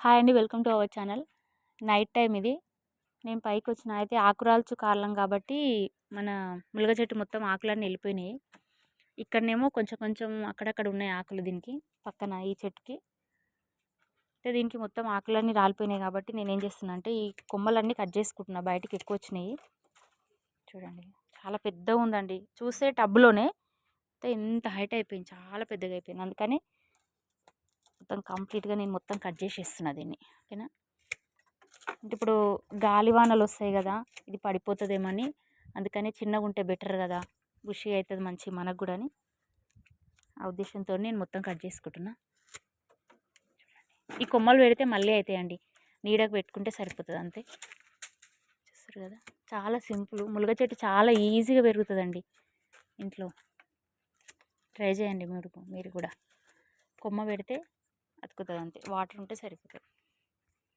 Hi అండి. Welcome to our channel. Night time ఇది. నేను పైకి వచ్చిన అయితే ఆకురాల్చు కాలం కాబట్టి మన ములగ చెట్టు మొత్తం ఆకులన్నీ వెళ్ళిపోయినాయి. ఇక్కడనేమో కొంచెం కొంచెం అక్కడక్కడ ఉన్నాయి ఆకులు దీనికి పక్కన ఈ చెట్టుకి. అయితే దీనికి మొత్తం ఆకులన్నీ రాలిపోయినాయి కాబట్టి నేను ఏం చేస్తున్నా అంటే ఈ కొమ్మలన్నీ కట్ చేసుకుంటున్నా. బయటకి ఎక్కువ వచ్చినాయి. చూడండి. చాలా పెద్దగా ఉందండి. చూస్తే టబ్బులోనే అయితే ఎంత హైట్ అయిపోయింది. చాలా పెద్దగా అయిపోయింది. అందుకని మొత్తం కంప్లీట్గా నేను మొత్తం కట్ చేసేస్తున్నా దీన్ని. ఓకేనా? అంటే ఇప్పుడు గాలివానలు వస్తాయి కదా ఇది పడిపోతుందేమని అందుకని చిన్నగా ఉంటే బెటర్ కదా బుషి అవుతుంది మంచి మనకు కూడా అని ఆ ఉద్దేశంతో నేను మొత్తం కట్ చేసుకుంటున్నా. ఈ కొమ్మలు పెడితే మళ్ళీ అవుతాయండి నీడకు పెట్టుకుంటే సరిపోతుంది అంతే. చూస్తారు కదా? చాలా సింపుల్. ములగ చెట్టు చాలా ఈజీగా పెరుగుతుందండి ఇంట్లో. ట్రై చేయండి మీరు మీరు కూడా. కొమ్మ పెడితే అతుకుతుంది అంతే వాటర్ ఉంటే సరిపోతుంది.